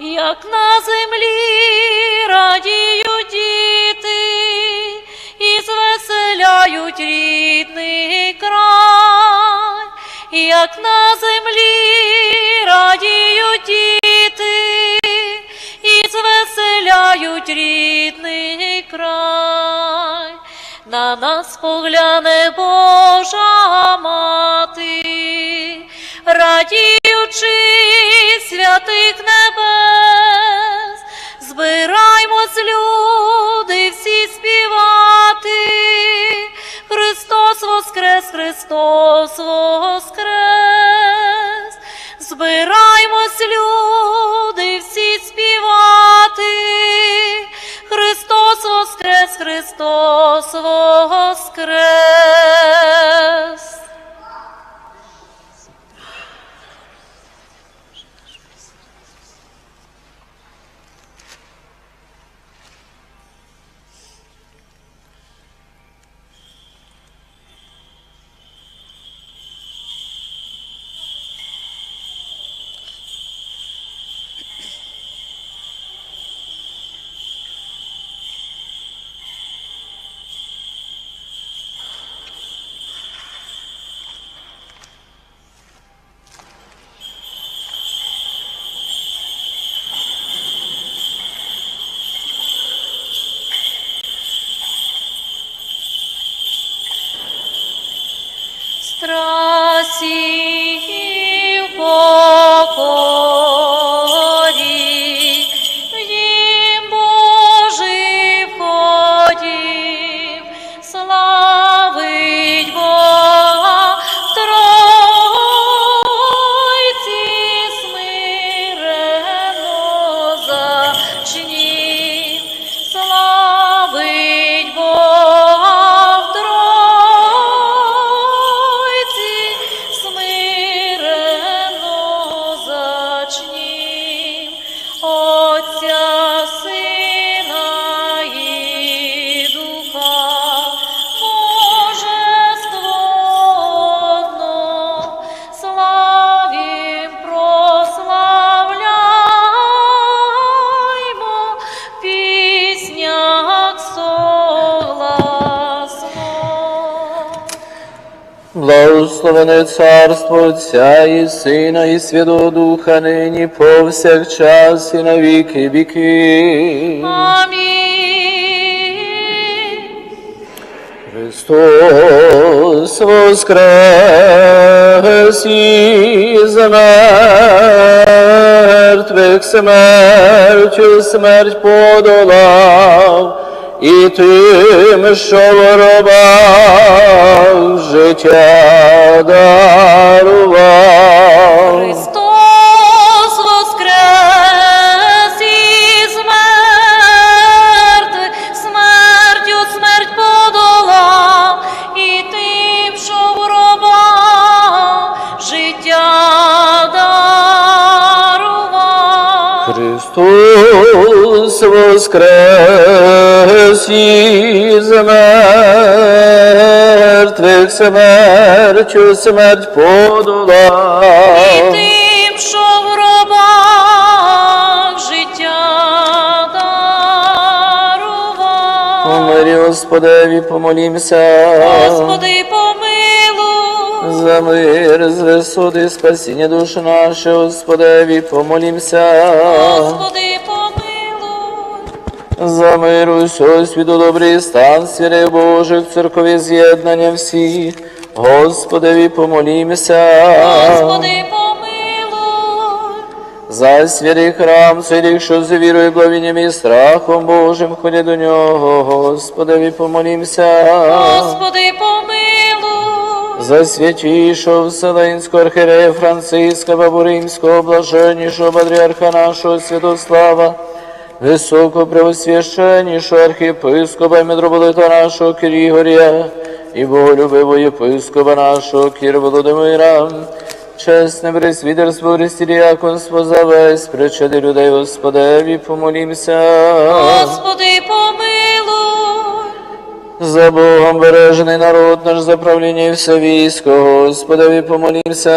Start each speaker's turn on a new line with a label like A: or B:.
A: як на землі радіють діти і звеселяють рідний край, як на землі радіють діти і звеселяють рідний край. На нас погляне Божа мати, радіючи святих небес, збираймось, люди, всі співати. Христос воскрес, Христос see.
B: Благословене царство Отця і Сина, і Святого Духа, нині повсякчас і на віки віки.
A: Амінь.
B: Христос воскрес із мертвих смертю смерть подолав, і тим, що воровав, життя дарував.
A: Христос воскрес із мертвих, смертю смерть подолав, і тим, що в гробах життя дарував.
B: Христос воскрес із мертвих смертю смерть подолав.
A: І тим, що в гробах життя дарував.
B: Помирі, Господеві, помолімся.
A: Господи, помилуй.
B: За мир, з висоти, спасіння душ наших, Господеві, помолімся.
A: Господи.
B: За мир усього світу добрий стан, свірей Божих, церкові з'єднання всіх, Господеві, помолімся.
A: Господи, помилуй.
B: За святий храм, святих, що з вірою, благовінням і страхом Божим ходять до нього, Господеві, помолімся.
A: Господи, помилуй.
B: За святішого Вселенського архірея Франциска, Бабу Римського, блаженнішого патріарха нашого Святослава, високопреосвященнішого архієпископа і митрополита нашого Кирігорія, і боголюбивого єпископа нашого Кір Володимира, чесне пресвітерство, Христіріаконство за весь, причади людей Господеві, помолімся.
A: Господи, помилуй.
B: За Богом бережений народ наш за правління і все військо, Господові помолімся.